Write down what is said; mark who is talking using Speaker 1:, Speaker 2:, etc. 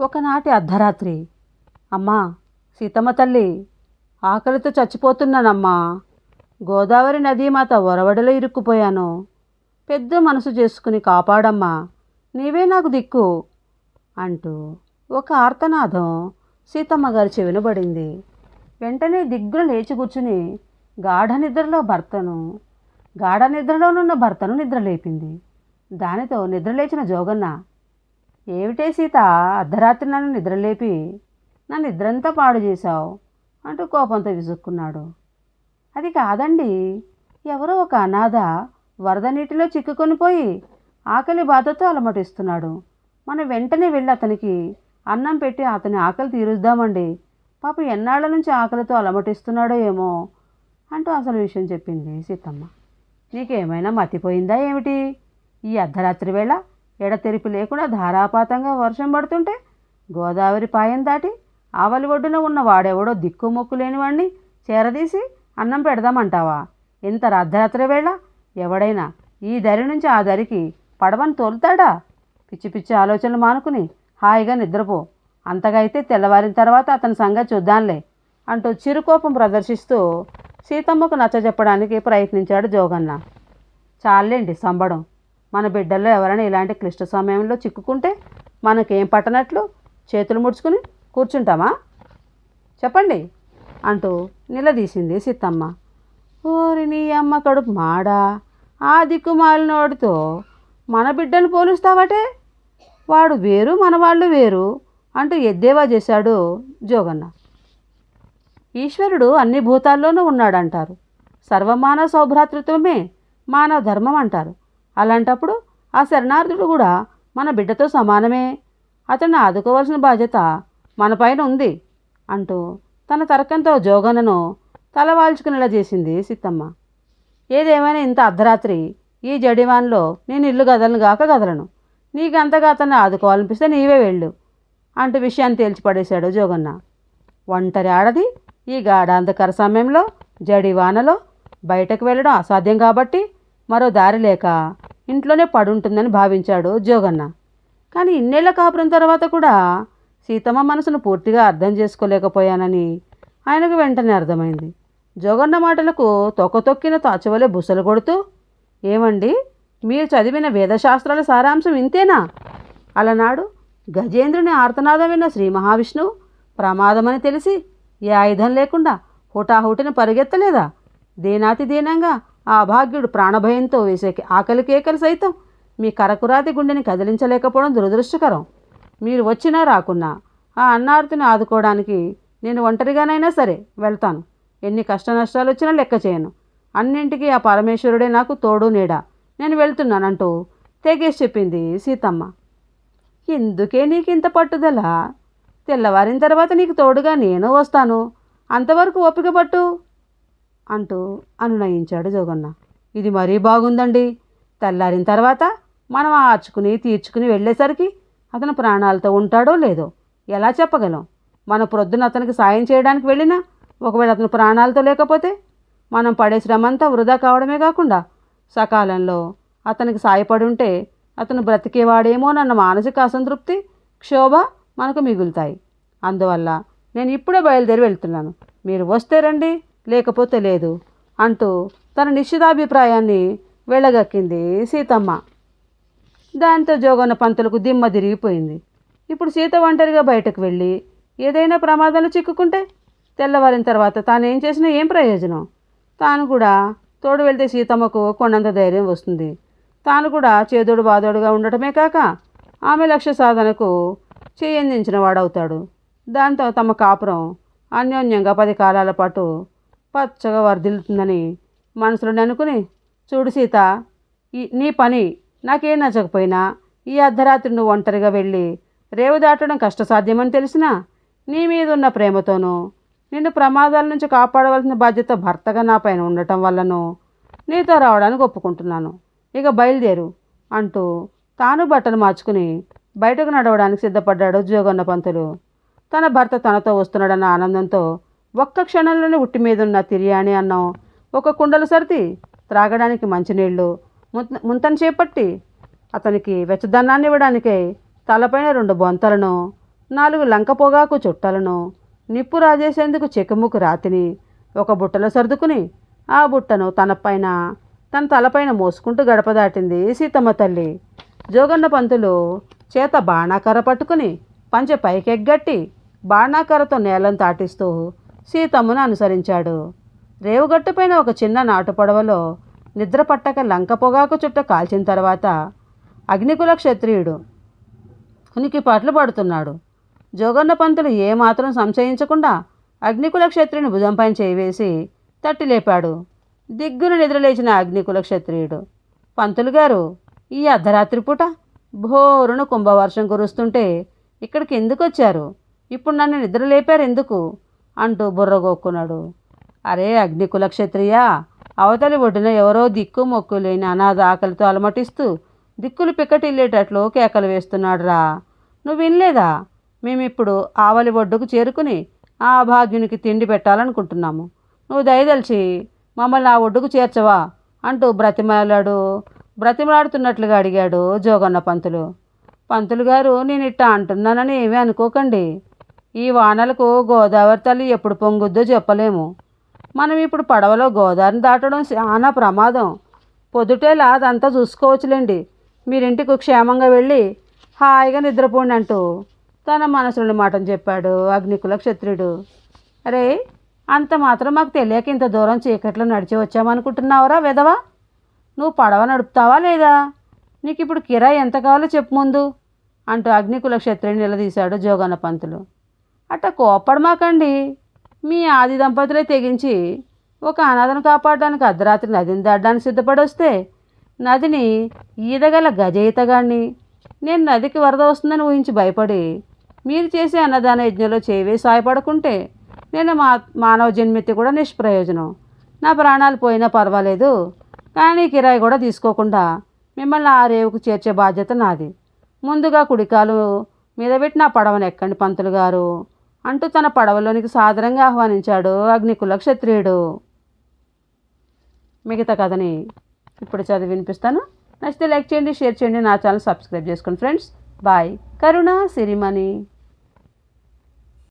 Speaker 1: ఒకనాటి అర్ధరాత్రి. అమ్మా సీతమ్మ తల్లి ఆకలితో చచ్చిపోతున్నానమ్మా. గోదావరి నదీమాత ఒరవడిలో ఇరుక్కుపోయాను. పెద్ద మనసు చేసుకుని కాపాడమ్మా నీవే నాకు దిక్కు అంటూ ఒక ఆర్తనాదం సీతమ్మ గారి చెవినబడింది వెంటనే దిగ్గున లేచి కూర్చుని గాఢ నిద్రలో భర్తను గాఢ నిద్రలోనున్న భర్తను నిద్రలేపింది. దానితో నిద్రలేచిన జోగన్న ఏమిటే సీత? అర్ధరాత్రి నన్ను నిద్రలేపి నా నిద్రంతా పాడు చేశావు అంటూ కోపంతో విసుక్కున్నాడు. అది కాదండి. ఎవరో ఒక అనాథ వరద నీటిలో చిక్కుకొని పోయి ఆకలి బాధతో అలమటిస్తున్నాడు. మనం వెంటనే వెళ్ళి అతనికి అన్నం పెట్టి అతని ఆకలి తీరుద్దామండి. పాప ఎన్నాళ్ళ నుంచి ఆకలితో అలమటిస్తున్నాడో ఏమో అంటూ అసలు విషయం చెప్పింది సీతమ్మ. నీకేమైనా మతిపోయిందా ఏమిటి? ఈ అర్ధరాత్రి వేళ ఎడతెరిపి లేకుండా ధారాపాతంగా వర్షం పడుతుంటే గోదావరి పాయం దాటి ఆవలి ఒడ్డున ఉన్న వాడెవడో దిక్కుమొక్కు లేనివాణ్ణి చేరదీసి అన్నం పెడదామంటావా? ఇంత అర్ధరాత్రి వేళ ఎవడైనా ఈ దరి నుంచి ఆ దరికి పడవని తోలుతాడా? పిచ్చి పిచ్చి ఆలోచనలు మానుకుని హాయిగా నిద్రపో. అంతగా అయితే తెల్లవారిన తర్వాత అతని సంగతి చూద్దాంలే అంటూ చిరుకోపం ప్రదర్శిస్తూ సీతమ్మకు నచ్చజెప్పడానికి ప్రయత్నించాడు జోగన్న. చాలేండి సంబడం. మన బిడ్డల్లో ఎవరైనా ఇలాంటి క్లిష్ట సమయంలో చిక్కుకుంటే మనకేం పట్టనట్లు చేతులు ముడుచుకుని కూర్చుంటామా? చెప్పండి అంటూ నిలదీసింది సీతమ్మ ఓరి నీ అమ్మ కడుపు మాడా? ఆ దిక్కుమాలినోడితో మన బిడ్డను పోలుస్తావటే? వాడు వేరు మన వాళ్ళు వేరు అంటూ ఎద్దేవా చేశాడు జోగన్న. ఈశ్వరుడు అన్ని భూతాల్లోనూ ఉన్నాడంటారు. సర్వమానవ సౌభ్రాతృత్వమే మానవ ధర్మం అంటారు. అలాంటప్పుడు ఆ శరణార్థుడు కూడా మన బిడ్డతో సమానమే. అతన్ని ఆదుకోవాల్సిన బాధ్యత మనపైన ఉంది అంటూ తన తర్కంతో జోగన్నను తలవాల్చుకునేలా చేసింది సీతమ్మ ఏదేమైనా ఇంత అర్ధరాత్రి ఈ జడివాన్లో నేను ఇల్లు గదలను గాక గదలను. నీకంతగా అతన్ని ఆదుకోవాలనిపిస్తే నీవే వెళ్ళు అంటూ విషయాన్ని తేల్చిపడేశాడు జోగన్న. ఒంటరి ఆడది ఈ గాఢాంధకర సమయంలో జడివానలో బయటకు వెళ్ళడం అసాధ్యం కాబట్టి మరో దారి లేక ఇంట్లోనే పడుంటుందని భావించాడు జోగన్న. కానీ ఇన్నేళ్ళ కాపురం తర్వాత కూడా సీతమ్మ మనసును పూర్తిగా అర్థం చేసుకోలేకపోయానని ఆయనకు వెంటనే అర్థమైంది. జోగన్న మాటలకు తొక్కతొక్కిన తాచువలే బుసలు కొడుతూ ఏమండి మీరు చదివిన వేదశాస్త్రాల సారాంశం ఇంతేనా? అలనాడు. గజేంద్రుని ఆర్తనాదం విన్న శ్రీ మహావిష్ణువు ప్రమాదమని తెలిసి ఏ ఆయుధం లేకుండా హుటాహుటిన పరిగెత్తలేదా? దేనాతి దీనంగా ఆ భాగ్యుడు ప్రాణభయంతో వేసే ఆకలి కేకలు సైతం. మీ కరకురాతి గుండెని కదిలించలేకపోవడం దురదృష్టకరం. మీరు వచ్చినా రాకున్నా ఆ అన్నార్తిని ఆదుకోవడానికి నేను ఒంటరిగానైనా సరే వెళ్తాను. ఎన్ని కష్ట నష్టాలు వచ్చినా లెక్క చేయను. అన్నింటికీ ఆ పరమేశ్వరుడే నాకు తోడు నీడా. నేను వెళ్తున్నానంటూ తెగేసి చెప్పింది సీతమ్మ. ఎందుకే నీకు ఇంత పట్టుదల? తెల్లవారిన తర్వాత నీకు తోడుగా నేను వస్తాను. అంతవరకు ఓపిక పట్టు. అంటూ అనునయించాడు జోగన్న. ఇది మరీ బాగుందండి. తెల్లారిన తర్వాత మనం ఆర్చుకుని తీర్చుకుని వెళ్ళేసరికి అతను ప్రాణాలతో ఉంటాడో లేదో ఎలా చెప్పగలం? మన ప్రొద్దున అతనికి సాయం చేయడానికి వెళ్ళినా ఒకవేళ అతను ప్రాణాలతో లేకపోతే మనం పడే శ్రమంతా వృధా కావడమే కాకుండా సకాలంలో అతనికి సాయపడి ఉంటే అతను బ్రతికేవాడేమోనన్న మానసిక అసంతృప్తి క్షోభ మనకు మిగులుతాయి. అందువల్ల నేను ఇప్పుడే బయలుదేరి వెళ్తున్నాను. మీరు వస్తే రండి. లేకపోతే లేదు అంటూ తన నిశ్చితాభిప్రాయాన్ని వెళ్ళగక్కింది సీతమ్మ. దాంతో జోగన్న పంతులకు దిమ్మ తిరిగిపోయింది. ఇప్పుడు సీత ఒంటరిగా బయటకు వెళ్ళి ఏదైనా ప్రమాదంలో చిక్కుకుంటే తెల్లవారిన తర్వాత తాను ఏం చేసినా ఏం ప్రయోజనం? తాను కూడా తోడు వెళ్తే సీతమ్మకు కొండంత ధైర్యం వస్తుంది. తాను కూడా చేదోడు బాదోడుగా ఉండటమే కాక ఆమె లక్ష్య సాధనకు చేయందించిన వాడవుతాడు. దాంతో తమ కాపురం అన్యోన్యంగా పది కాలాల పాటు పచ్చగా వర్ధిల్లుతుందని మనసులో అనుకుని చూడు సీత ఈ నీ పని నాకేం నచ్చకపోయినా ఈ అర్ధరాత్రి నువ్వు ఒంటరిగా వెళ్ళి రేవు దాటడం కష్టసాధ్యమని తెలిసినా నీ మీద ఉన్న ప్రేమతోనూ నిన్ను ప్రమాదాల నుంచి కాపాడవలసిన బాధ్యత భర్తగా నా పైన ఉండటం వల్లనూ నీతో రావడానికి ఒప్పుకుంటున్నాను. ఇక బయలుదేరు అంటూ తాను బట్టలు మార్చుకుని బయటకు నడవడానికి సిద్ధపడ్డాడు జోగన్న పంతులు తన భర్త తనతో వస్తున్నాడన్న ఆనందంతో ఒక్క క్షణంలోనే ఉట్టి మీద ఉన్న తిరియాని అన్నం ఒక కుండలు సర్ది త్రాగడానికి మంచినీళ్ళు. ముంత ముంతను చేపట్టి అతనికి వెచ్చదన్నాన్ని ఇవ్వడానికై తలపైన రెండు బొంతలను నాలుగు లంక పొగాకు చుట్టలను నిప్పు రాజేసేందుకు చెకుముకు రాతిని ఒక బుట్టలో సర్దుకుని ఆ బుట్టను తన పైన తన తలపైన మోసుకుంటూ గడప దాటింది సీతమ్మ తల్లి. జోగన్న పంతులు చేత బాణాకర పట్టుకుని పంచె పైకెగ్గట్టి బాణాకరతో నేలను తాటిస్తూ సీతమ్మను అనుసరించాడు. రేవుగట్టుపైన ఒక చిన్న నాటు పడవలో నిద్ర పట్టక లంక పొగాకు చుట్ట కాల్చిన తర్వాత అగ్నికుల క్షత్రియుడు ఉనికి పాటలు జోగన్న పంతులు ఏమాత్రం సంశయించకుండా అగ్నికుల క్షత్రియుని భుజంపైన చేయివేసి తట్టి లేపాడు దిగ్గున నిద్రలేచిన అగ్నికుల క్షత్రియుడు పంతులు గారు ఈ అర్ధరాత్రి పూట భోరును కుంభవర్షం కురుస్తుంటే ఇక్కడికి ఎందుకు వచ్చారు ఇప్పుడు నన్ను నిద్రలేపారు ఎందుకు అంటూ బుర్రగొక్కున్నాడు అరే అగ్నికుల క్షత్రియ అవతలి ఒడ్డున ఎవరో దిక్కు మొక్కు లేని అనాథ ఆకలితో అలమటిస్తూ దిక్కులు పిక్కటిల్లేటట్లు కేకలు వేస్తున్నాడు రా నువ్వు వినలేదా మేమిప్పుడు ఆవలి ఒడ్డుకు చేరుకుని ఆ భాగ్యునికి తిండి పెట్టాలనుకుంటున్నాము. నువ్వు దయదలిచి మమ్మల్ని ఆ ఒడ్డుకు చేర్చవా? అంటూ బ్రతిమలాడు. బ్రతిమలాడుతున్నట్లుగా అడిగాడు జోగన్న పంతులు. పంతులు గారు నేను ఇట్టా అంటున్నానని ఏమీ అనుకోకండి. ఈ వానలకు గోదావరి తల్లి ఎప్పుడు పొంగుద్దో చెప్పలేము. మనం ఇప్పుడు పడవలో గోదావరిని దాటడం చాలా ప్రమాదం. పొద్దుటేలా అదంతా చూసుకోవచ్చులేండి. మీరింటికి క్షేమంగా వెళ్ళి హాయిగా నిద్రపోండి అంటూ తన మనసులోని మాటను చెప్పాడు అగ్నికుల క్షత్రుడు అరే అంత మాత్రం మాకు తెలియక ఇంత దూరం చీకట్లో నడిచి వచ్చామనుకుంటున్నావురా విధవా? నువ్వు పడవ నడుపుతావా లేదా? నీకు ఇప్పుడు కిరాయి ఎంత కావాలో చెప్పు ముందు అంటూ అగ్నికుల క్షత్రిని నిలదీశాడు జోగన పంతులు. అట్ట కోపడమాకండి మీ ఆది దంపతులే తెగించి ఒక అనాథను కాపాడడానికి అర్ధరాత్రి నదిని దాడడానికి సిద్ధపడి వస్తే నదిని ఈదగల గజ ఈతగాడిని నేను నదికి వరద వస్తుందని ఊహించి భయపడి మీరు చేసే అన్నదాన యజ్ఞంలో చేవే సాయపడకుంటే నేను మా మానవ జన్మెత్తి కూడా నిష్ప్రయోజనం. నా ప్రాణాలు పోయినా పర్వాలేదు కానీ కిరాయి కూడా తీసుకోకుండా మిమ్మల్ని ఆ రేవుకు చేర్చే బాధ్యత నాది. ముందుగా కుడికాలు మీద పెట్టి నా పడవను ఎక్కండి పంతులు గారు. అంటూ తన పడవలోనికి సాదరంగా ఆహ్వానించాడు అగ్నికుల క్షత్రియుడు. మిగతా కథని ఇప్పుడు చదివి వినిపిస్తాను. నచ్చితే లైక్ చేయండి షేర్ చేయండి నా ఛానల్ సబ్స్క్రైబ్ చేసుకోండి ఫ్రెండ్స్. బాయ్. కరుణ సిరిమణి.